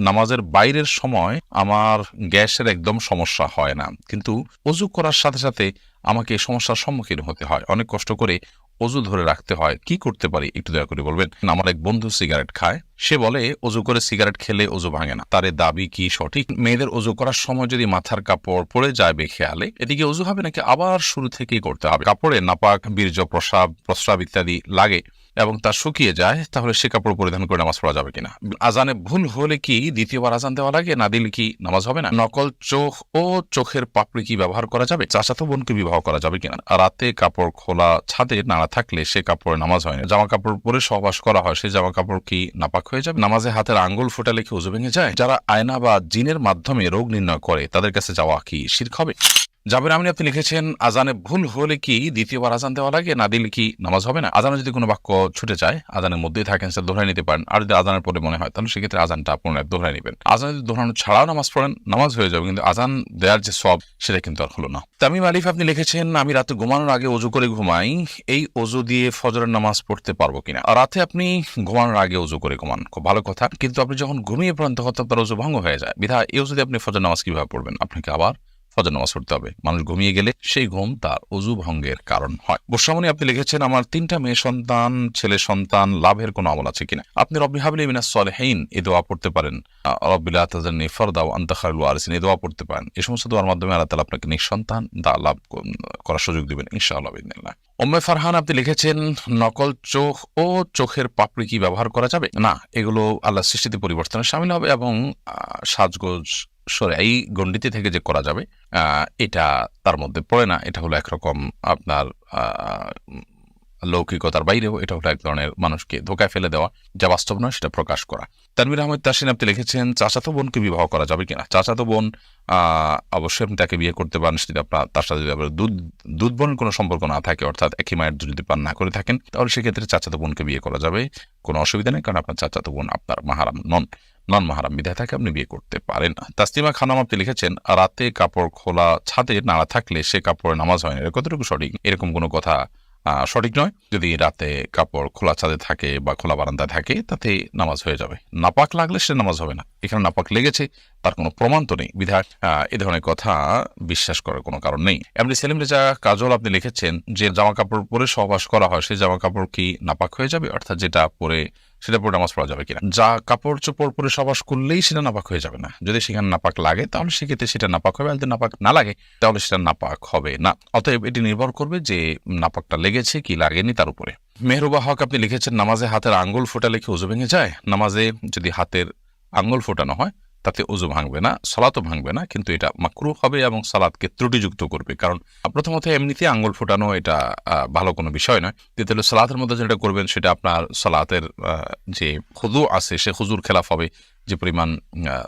নামাজের বাইরের সময় আমার গ্যাসের একদম সমস্যা হয় না। কিন্তু অজু করার সাথে সাথে আমাকে সমস্যার সম্মুখীন হতে হয়। অনেক কষ্ট করে অজু ধরে রাখতে হয়। কি করতে পারি? একটু দয়া করে বলবেন। আমার এক বন্ধু সিগারেট খায়। সে বলে, অজু করে সিগারেট খেলে অজু ভাঙে না। তার দাবি কি সঠিক? মেয়েদের অজু করার সময় যদি মাথার কাপড় পড়ে যায় বেখেয়ালে, এদিকে অজু হবে নাকি আবার শুরু থেকেই করতে হবে? কাপড়ে নাপাক বীর্য প্রসাব প্রস্রাব ইত্যাদি লাগে। এবং তা শুকিয়ে যায়, তাহলে সে কাপড় পরিধান করে নামাজ পড়া যাবে কিনা? আজানে ভুল হলে কি দ্বিতীয়বার আজান দেওয়া লাগে, না দিলে কি নামাজ হবে না? নকল চোখ ও চোখের পাপড়ি কি ব্যবহার করা যাবে? চাচাতো বোনকে বিবাহ করা যাবে কিনা? রাতে কাপড় খোলা ছাদে নাড়া থাকলে সে কাপড়ে নামাজ হয় না। জামা কাপড় পরে সহবাস করা হয় সেই জামা কাপড় কি নাপাক হয়ে যাবে? নামাজে হাতের আঙ্গুল ফোটালে কি উজু ভেঙে যায়? যারা আয়না বা জিনের মাধ্যমে রোগ নির্ণয় করে, তাদের কাছে যাওয়া কি শির্ক হবে? জাবের আমিন আপনি লিখেছেন, আজানে ভুল হলে কি দ্বিতীয়বার আজান দেওয়া লাগে? না দিলে কি নামাজ হবে না? আজানে যদি কোনো বাক্য ছুটে যায়, আজানের মধ্যেই থাকেন, সেটা দোহরাই নিতে পারেন। আর যদি আজানের পরে মনে হয়, তাহলে সেক্ষেত্রে আজানটা পুনরায় দোহরাই নেবেন। আজান যদি দোহরানো ছাড়াও নামাজ পড়েন, নামাজ হয়ে যাবে, কিন্তু আজান দেওয়ার যে সব, সেটা কিন্তু আর হলো না। তামিম আলিফ, আপনি লিখেছেন, আমি রাতে ঘুমানোর আগে অজু করে ঘুমাই, এই অজু দিয়ে ফজরের নামাজ পড়তে পারব কিনা? আর রাতে আপনি ঘুমানোর আগে অজু করে ঘুমান, খুব ভালো কথা। কিন্তু আপনি যখন ঘুমিয়ে পড়েন, তখন তো আপনার অজু ভঙ্গ হয়ে যায়। বিধা এই অজু দিয়ে আপনি ফজর নামাজ কীভাবে পড়বেন? আপনাকে আবার ফজর নামাজ পড়তে হবে। মানুষ ঘুমিয়ে গেলে সেই ঘুম তার অজু ভঙ্গের কারণ হয়। গোস্বামণি আপনি লিখেছেন, আমার তিনটা মেয়ে সন্তান, ছেলে সন্তান, লাভের কোনো আমল আছে কিনা? আপনি রব্বি হাবলি মিনা সলেহীন এ দোয়া পড়তে পারেন। রব্বিল্লাহ তাজানি ফরদাও আন্তাখাল ওয়ারিসিন এ দোয়া পড়তে পারেন। এই সমস্ত দোয়ার মাধ্যমে আল্লাহ তালা আপনাকে নিঃসন্তান দা লাভ করার সুযোগ দেবেন, ইনশাআল্লাহ বিদিনিল্লাহ ওম্মে ফারহান, আপনি লিখেছেন, নকল চোখ ও চোখের পাপড়ি কি ব্যবহার করা যাবে? না, এগুলো আল্লাহ সৃষ্টিতে পরিবর্তনে সামিল হবে এবং সাজগোজ এই গণ্ডিতে থেকে যে করা যাবে এটা তার মধ্যে পড়ে না। এটা হলো একরকম আপনার লৌকিকতার বাইরেও এটা হলো এক ধরনের মানুষকে ধোকায় ফেলে দেওয়া, যা বাস্তব নয়, সেটা প্রকাশ করা। তানবির আহমেদ তাসিন আপনি লিখেছেন, চাচাতো বোনকে বিবাহ করা যাবে কিনা? চাচাতো বোন অবশ্যই আপনি তাকে বিয়ে করতে পারেন, সেটা আপনার, তার সাথে যদি আপনার দুধ দুধ বোনের কোনো সম্পর্ক না থাকে, অর্থাৎ একই মায়ের যদি পান না করে থাকেন, তাহলে সেক্ষেত্রে চাচাতো বোনকে বিয়ে করা যাবে। কোনো অসুবিধা নেই, কারণ আপনার চাচাতো বোন আপনার মাহারাম নন। নন মাহারাম বিধায় থাকে আপনি বিয়ে করতে পারেন তাস্তিমা খানম আপনি লিখেছেন, রাতে কাপড় খোলা ছাদে নাড়া থাকলে সে কাপড়ে নামাজ হয় না। কতটুকু সঠিক? এরকম কোনো কথা সঠিক নয়। যদি রাতে কাপড় খোলা ছাদে থাকে বা খোলা বারান্দায় থাকে, তাতে নামাজ হয়ে যাবে। নাপাক লাগলে সে নামাজ হবে না। এখানে নাপাক লেগেছে। তার কোনো প্রমাণ তো নেই। বিধায়ক এ ধরনের কথা বিশ্বাস করার কোনো কারণ নেই। এমনি সেলিম রেজা কাজল আপনি লিখেছেন যে জামা কাপড় পরে সহবাস করা হয়, সেই জামা কাপড় কি নাপাক হয়ে যাবে? অর্থাৎ যেটা পরে, সেটা পরে নামাজ পড়া যাবে কিনা? যা কাপড় চোপড় পরে সবাস করলেই সেটা নাপাক হয়ে যাবে না। যদি সেখানে নাপাক লাগে, তাহলে সেক্ষেত্রে সেটা নাপাক হবে। আর যদি নাপাক না লাগে, তাহলে সেটা নাপাক হবে না। অতএব এটি নির্ভর করবে যে নাপাকটা লেগেছে কি লাগেনি তার উপরে। মেহরুবা হক আপনি লিখেছেন, নামাজে হাতের আঙ্গুল ফোটা লিখে উজু ভেঙে যায়। নামাজে যদি হাতের আঙ্গুল ফোটানো হয় তাতে উজু ভাঙবে না, সালাতও ভাঙবে না, কিন্তু এটা মাকরু হবে এবং সালাদকে ত্রুটিযুক্ত করবে। কারণ, প্রথমত এমনিতে আঙ্গুল ফোটানো এটা ভালো কোনো বিষয় নয়। দ্বিতীয় সালাতের মধ্যে যেটা করবেন, সেটা আপনার সালাতের যে খুজু আছে, সে খুজুর খেলাফ হবে। যে পরিমাণ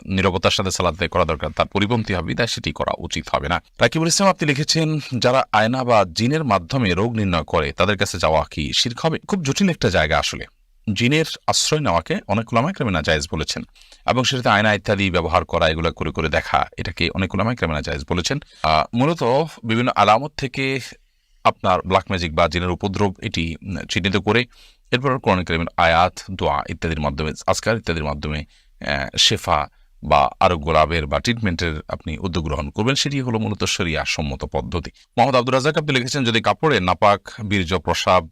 নিরবতার সাথে সালাদ করা দরকার, তার পরিপন্থী হবে তাই সেটি করা উচিত হবে না। রাকিবুল ইসলাম, আপনি লিখেছেন, যারা আয়না বা জিনের মাধ্যমে রোগ নির্ণয় করে, তাদের কাছে যাওয়া কি শির্ক হবে? খুব জটিল একটা জায়গা আসলে। জিনের আশ্রয় নেওয়াকে অনেক ওলামায় ক্রামে জায়েজ বলেছেন এবং সেটাতে আয়না ইত্যাদি ব্যবহার করা, এগুলো করে করে দেখা, এটাকে অনেক ওলামায় ক্রামে জায়েজ বলেছেন। মূলত বিভিন্ন আলামত থেকে আপনার ব্ল্যাক ম্যাজিক বা জিনের উপদ্রব এটি চিহ্নিত করে, এরপর কোরআন করিমের আয়াত, দোয়া ইত্যাদির মাধ্যমে, আজকার ইত্যাদির মাধ্যমে শেফা বা আরোগ্য লাভের বা ট্রিটমেন্টের আপনি উদ্যোগ গ্রহণ করবেন, সেটি হলো মূলত সরিয়া সম্মত পদ্ধতি। মোহাম্মদ আব্দুল রাজাক আপনি লিখেছেন, যদি কাপড়ে নাপাক, বীর্য, প্রসাব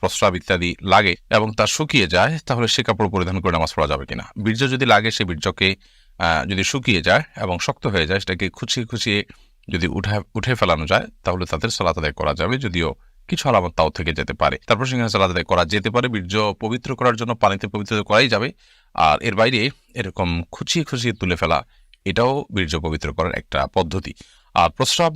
প্রস্রাব ইত্যাদি লাগে এবং তা শুকিয়ে যায়, তাহলে সে কাপড় পরিধান করে নামাজ পড়া যাবে কিনা? বীর্য যদি লাগে, সে বীর্যকে যদি শুকিয়ে যায় এবং শক্ত হয়ে যায়, সেটাকে খুচিয়ে খুচিয়ে যদি উঠে উঠে ফেলানো যায়, তাহলে তাদের সালাত আদায় করা যাবে। যদিও কিছু আলামত তাও থেকে যেতে পারে। তারপর সালাদ আদায় করা যেতে পারে। বীর্য পবিত্র করার জন্য পানিতে পবিত্র করাই যাবে। আর এর বাইরে এরকম খুচিয়ে খুচিয়ে তুলে ফেলা, এটাও বীর্য পবিত্র করার একটা পদ্ধতি। আর প্রস্রাব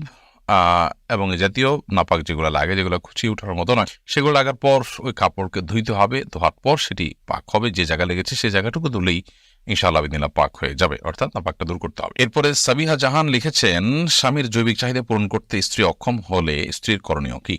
এবং জাতীয় নাপাক যেগুলো লাগে, যেগুলো খুচিয়ে ওঠার মতো নয়, সেগুলো লাগার পর ওই কাপড়কে ধুইতে হবে। ধোয়ার পর সেটি পাক হবে। যে জায়গা লেগেছে সেই জায়গাটুকু ধুলেই ইনশাআল্লাহ পাক হয়ে যাবে। অর্থাৎ নাপাকটা দূর করতে হবে। এরপরে সাবিহা জাহান লিখেছেন, স্বামীর জৈবিক চাহিদা পূরণ করতে স্ত্রী অক্ষম হলে স্ত্রীর করণীয় কি?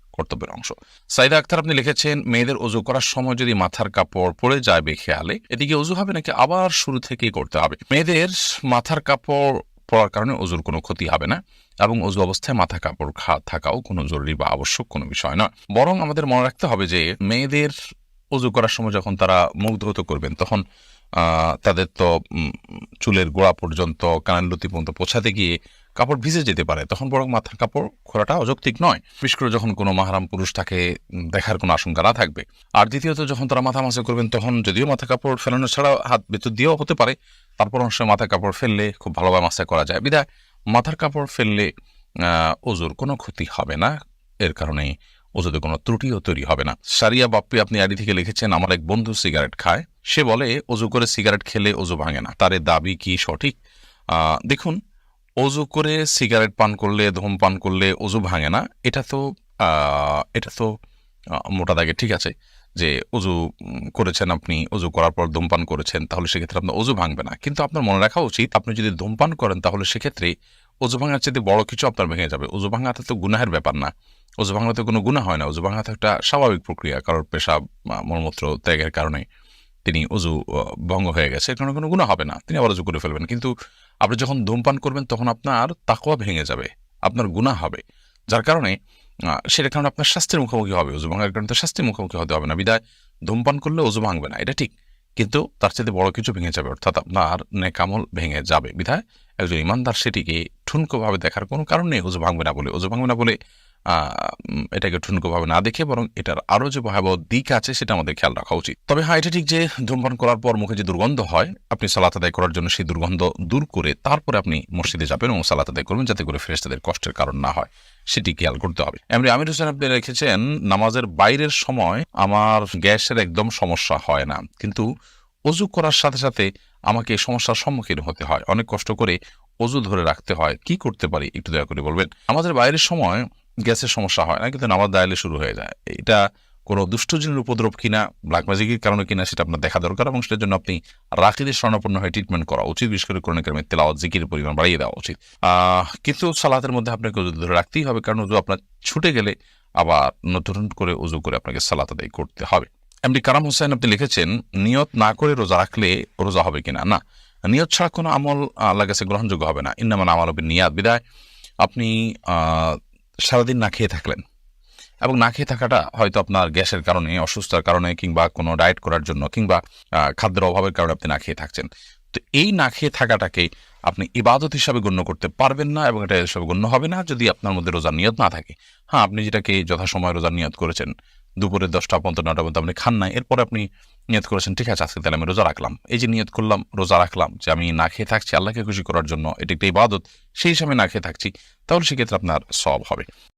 কর্তব্যের অংশ। সাইদা আক্তার আপনি লিখেছেন, মেয়েদের অজু করার সময় যদি মাথার কাপড় পড়ে যায় বেখেয়ালে এদিকে অজু হবে নাকি আবার শুরু থেকেই করতে হবে? মেয়েদের মাথার কাপড় পড়ার কারণে অজুর কোনো ক্ষতি হবে না এবং অজু অবস্থায় মাথা কাপড় খা থাকাও কোনো জরুরি বা আবশ্যক কোনো বিষয় নয়। বরং আমাদের মনে রাখতে হবে যে, মেয়েদের অজু করার সময় যখন তারা মুখ করবেন, তখন তাদের তো চুলের গোড়া পর্যন্ত, কানের লতি পর্যন্ত পৌঁছাতে গিয়ে কাপড় ভিজে যেতে পারে, তখন বরং মাথার কাপড় খোলাটা অযৌক্তিক নয়। বিশেষ করে যখন কোনো মাহারাম পুরুষ তাকে দেখার কোনো আশঙ্কা না থাকবে। আর দ্বিতীয়ত, যখন তারা মাথা মাসে করবেন, তখন যদিও মাথা কাপড় ফেলানো ছাড়া হাত ভেতর দিয়েও হতে পারে, তারপর সময় মাথা কাপড় ফেললে খুব ভালোভাবে মাসে করা যায়। বিদায় মাথার কাপড় ফেললে ওজুর কোনো ক্ষতি হবে না। এর কারণে ওজুতে কোনো ত্রুটিও তৈরি হবে না। সারিয়া বাপ্পি আপনি আড়ি থেকে লিখেছেন, আমার এক বন্ধু সিগারেট খায়। সে বলে অজু করে সিগারেট খেলে অজু ভাঙে না। তার দাবি কি সঠিক? দেখুন অজু করে সিগারেট পান করলে ধূমপান করলে অজু ভাঙে না। এটা তো এটা তো মোটা দাগে ঠিক আছে যে অজু করেছেন আপনি অজু করার পর ধূমপান করেছেন, তাহলে সেক্ষেত্রে আপনার অজু ভাঙবে না। কিন্তু আপনার মনে রাখা উচিত, আপনি যদি ধূমপান করেন, তাহলে সেক্ষেত্রে অজু ভাঙার চেয়ে বড় কিছু আপনার ভেঙে যাবে। অজু ভাঙাতে তো গুনাহের ব্যাপার না। অজু ভাঙাতে কোনো গুনাহ হয় না। অজু ভাঙা তো একটা স্বাভাবিক প্রক্রিয়া, কারোর পেশা মলমূত্র ত্যাগের কারণে। তিনি অজু ভঙ্গ হয়ে গেছে কারণে কোনো গুণা হবে না। তিনি আবার অজু করে ফেলবেন। কিন্তু আপনি যখন ধূমপান করবেন, তখন আপনার তাকওয়া ভেঙে যাবে, আপনার গুনাহ হবে। যার কারণে সেটা কারণে আপনার স্বাস্থ্যের মুখোমুখি হবে, অজু ভাঙার কারণে তো স্বাস্থ্যের মুখোমুখি হতে হবে না। বিদায়, ধূমপান করলে অজু ভাঙবে না, এটা ঠিক। কিন্তু তার চাইতে বড় কিছু ভেঙে যাবে, অর্থাৎ আপনার নেকামল ভেঙে যাবে। বিধায় একজন ইমানদার সেটিকে ঠুনকোভাবে দেখার কোনো কারণ নেই অজু ভাঙবে না বলে। অজু ভাঙবে না বলে এটাকে ঠুনকোভাবে না দেখে বরং এটার আরও যে ভয়াবহ দিক আছে সেটা আমাদের খেয়াল রাখা উচিত। তবে হ্যাঁ এটা ঠিক যে ধূমপান করার পর মুখে যে দুর্গন্ধ হয়, আপনি সালাত আদায় করার জন্য সেই দুর্গন্ধ দূর করে তারপরে আপনি মসজিদে যাবেন এবং সালাত আদায় করবেন যাতে করে ফেরেস্তাদের কষ্টের কারণ না হয়। সেটি খেয়াল করতে হবে। এমনি আমির হোসেন আপনি রেখেছেন, নামাজের বাইরের সময় আমার গ্যাসের একদম সমস্যা হয় না। কিন্তু অজু করার সাথে সাথে আমাকে সমস্যার সম্মুখীন হতে হয়। অনেক কষ্ট করে অজু ধরে রাখতে হয়। কি করতে পারি? একটু দয়া করে বলবেন। আমাদের বাইরের সময় গ্যাসের সমস্যা হয় না, কিন্তু নামাজ দায়ালে শুরু হয়ে যায়। এটা কোনো দুষ্টজিনের উপদ্রব কিনা ব্ল্যাক ম্যাজিকের কারণে কিনা, সেটা আপনার দেখা দরকার এবং সেটার জন্য আপনি রাকিদের স্বর্ণপন্ন হয়ে ট্রিটমেন্ট করা উচিত। বিশেষ করে কোরআন কারিমের তেলাওয়াত জিকির পরিমাণ বাড়িয়ে দেওয়া উচিত। কিন্তু সালাতের মধ্যে আপনাকে উজু ধরে রাখতেই হবে, কারণ উজু আপনার ছুটে গেলে আবার নতুন করে উজু করে আপনাকে সালাত আদায় করতে হবে। এমডি কারাম হোসেন আপনি লিখেছেন, নিয়ত না করে রোজা রাখলে রোজা হবে কিনা? না। নিয়ত ছাড়া কোনো আমল আল্লাহ কাছে গ্রহণযোগ্য হবে না। ইন্নামান আমল হবে নিয়াত বিদায়। আপনি সারাদিন না খেয়ে থাকলেন এবং না খেয়ে থাকাটা হয়তো আপনার গ্যাসের কারণে, অসুস্থতার কারণে কিংবা কোনো ডায়েট করার জন্য কিংবা খাদ্যের অভাবের কারণে আপনি না খেয়ে থাকছেন। তো এই না খেয়ে থাকাটাকে আপনি ইবাদত হিসাবে গণ্য করতে পারবেন না এবং এটা হিসাবে গণ্য হবে না যদি আপনার মধ্যে রোজার নিয়ত না থাকে। হ্যাঁ আপনি যেটাকে যথাসময় রোজার নিয়ত করেছেন দুপুরে দশটা পর্যন্ত নটা পর্যন্ত আপনি খান না এরপরে আপনি নিয়ত করেছেন, ঠিক আছে, আজকে তাহলে আমি রোজা রাখলাম। এই যে নিয়ত করলাম, রোজা রাখলাম যে আমি না খেয়ে থাকছি, আল্লাহকে খুশি করার জন্য এটি একটা ইবাদত, সেই হিসাবে না খেয়ে থাকছি, তাহলে সেক্ষেত্রে আপনার সব হবে।